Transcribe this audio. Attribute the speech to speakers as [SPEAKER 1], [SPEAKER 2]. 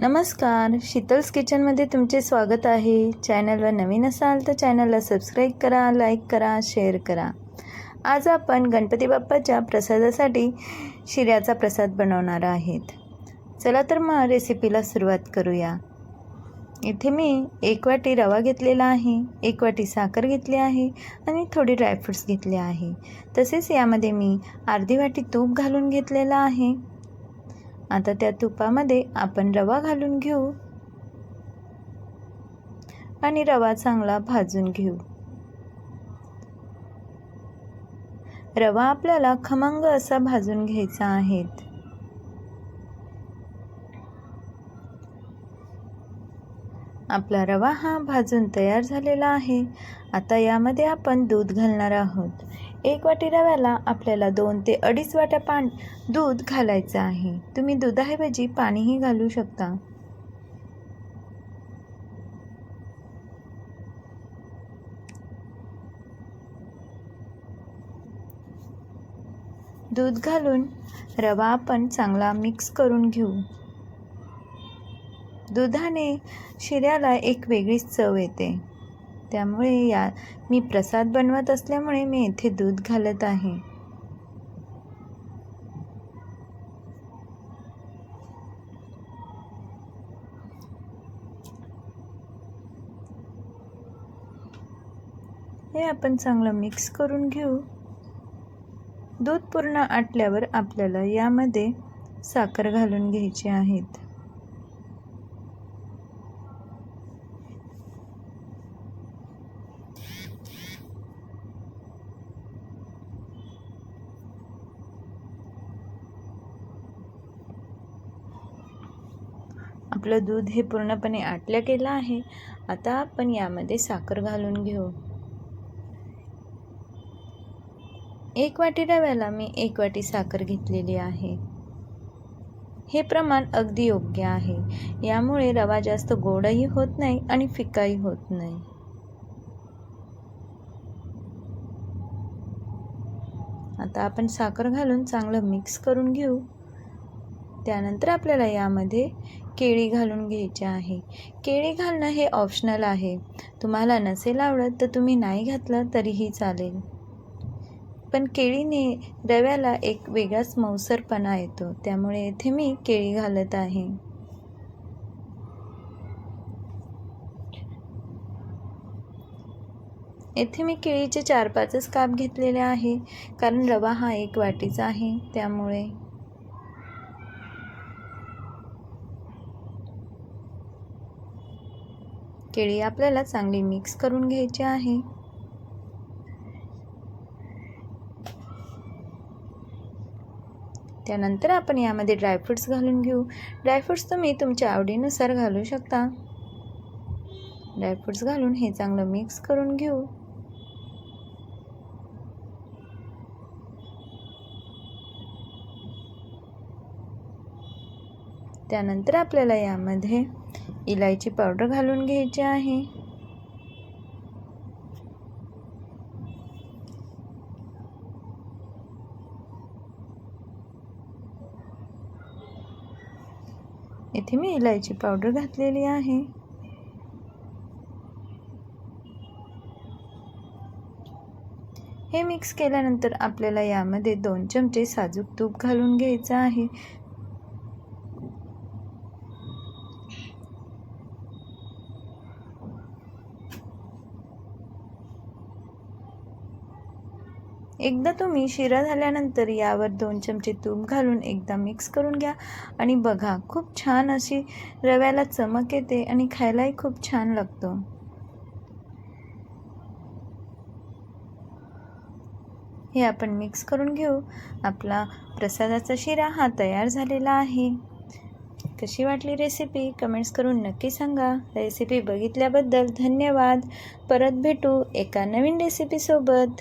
[SPEAKER 1] नमस्कार. शीतल्स किचनमध्ये तुमचे स्वागत आहे. चॅनलवर नवीन असाल तर चॅनलला सबस्क्राईब करा लाईक करा शेअर करा. आज आपण गणपती बाप्पाच्या प्रसादासाठी शिऱ्याचा प्रसाद बनवणार आहेत. चला तर मग रेसिपीला सुरुवात करूया. इथे मी एक वाटी रवा घेतलेला आहे एक वाटी साखर घेतली आहे आणि थोडे ड्रायफ्रुट्स घेतले आहे. तसेच यामध्ये मी अर्धी वाटी तूप घालून घेतलेलं आहे. आता त्या तुपामध्ये आपण रवा घालून घेऊ. आणि रवा चांगला भाजून घेऊ. रवा आपल्याला खमंग असा भाजून घ्यायचा आहे. आपला रवा हा भाजून तयार झालेला आहे. आता यामध्ये आपण दूध घालणार आहोत. एक वाटी रव्याला आपल्याला दोन ते अडीच वाट्या पान दूध घालायचं आहे. तुम्ही दुधाऐवजी पाणीही घालू शकता. दूध घालून रवा आपण चांगला मिक्स करून घेऊ. दुधाने शिऱ्याला एक वेगळीच चव येते. त्यामुळे या मी प्रसाद बनवत असल्यामुळे मी येथे दूध घालत आहे. हे आपण चांगलं मिक्स करून घेऊ. दूध पूर्ण आटल्यावर आपल्याला यामध्ये साखर घालून घ्यायची आहेत. आपलं दूध हे पूर्णपणे आटलं केलं आहे आता आपण यामध्ये साखर घालून घेऊ. एक वाटी रव्याला मी एक वाटी साखर घेतलेली आहे. हे प्रमाण अगदी योग्य आहे. यामुळे रवा जास्त गोडही होत नाही आणि फिकाही होत नाही. आता आपण साखर घालून चांगलं मिक्स करून घेऊ. त्यानंतर आपल्याला यामध्ये केळी घालून घ्यायची आहे. केळी घालणं हे ऑप्शनल आहे. तुम्हाला नसेल आवडत तर तुम्ही नाही घातलं तरीही चालेल. पण केळीने रव्याला एक वेगळाच मौसरपणा येतो. त्यामुळे येथे मी केळी घालत आहे. येथे मी केळीचे चार पाचच काप घेतलेले आहे. कारण रवा हा एक वाटीचा आहे. त्यामुळे केळी आपल्याला चांगली मिक्स करून घ्यायची आहे. त्यानंतर आपण यामध्ये ड्रायफ्रुट्स घालून घेऊ. ड्रायफ्रुट्स तुम्ही तुमच्या आवडीनुसार घालू शकता. ड्रायफ्रुट्स घालून हे चांगलं मिक्स करून घेऊ. त्यानंतर आपल्याला यामध्ये इलायची पावडर घालून घ्यायची आहे. इथे मी इलायची पावडर घातलेली आहे. हे मिक्स केल्यानंतर आपल्याला यामध्ये दोन चमचे साजूक तूप घालून घ्यायचं आहे. एकदा तुम्ही शिरा झाल्यानंतर यावर दोन चमचे तूप घालून एकदा मिक्स करून घ्या. आणि बघा खूप छान अशी रव्याला चमक येते आणि खायलाही खूप छान लागतो. हे आपण मिक्स करून घेऊ. आपला प्रसादाचा शिरा हा तयार झालेला आहे. कशी वाटली रेसिपी कमेंट्स करून नक्की सांगा. रेसिपी बघितल्याबद्दल धन्यवाद. परत भेटू एका नवीन रेसिपीसोबत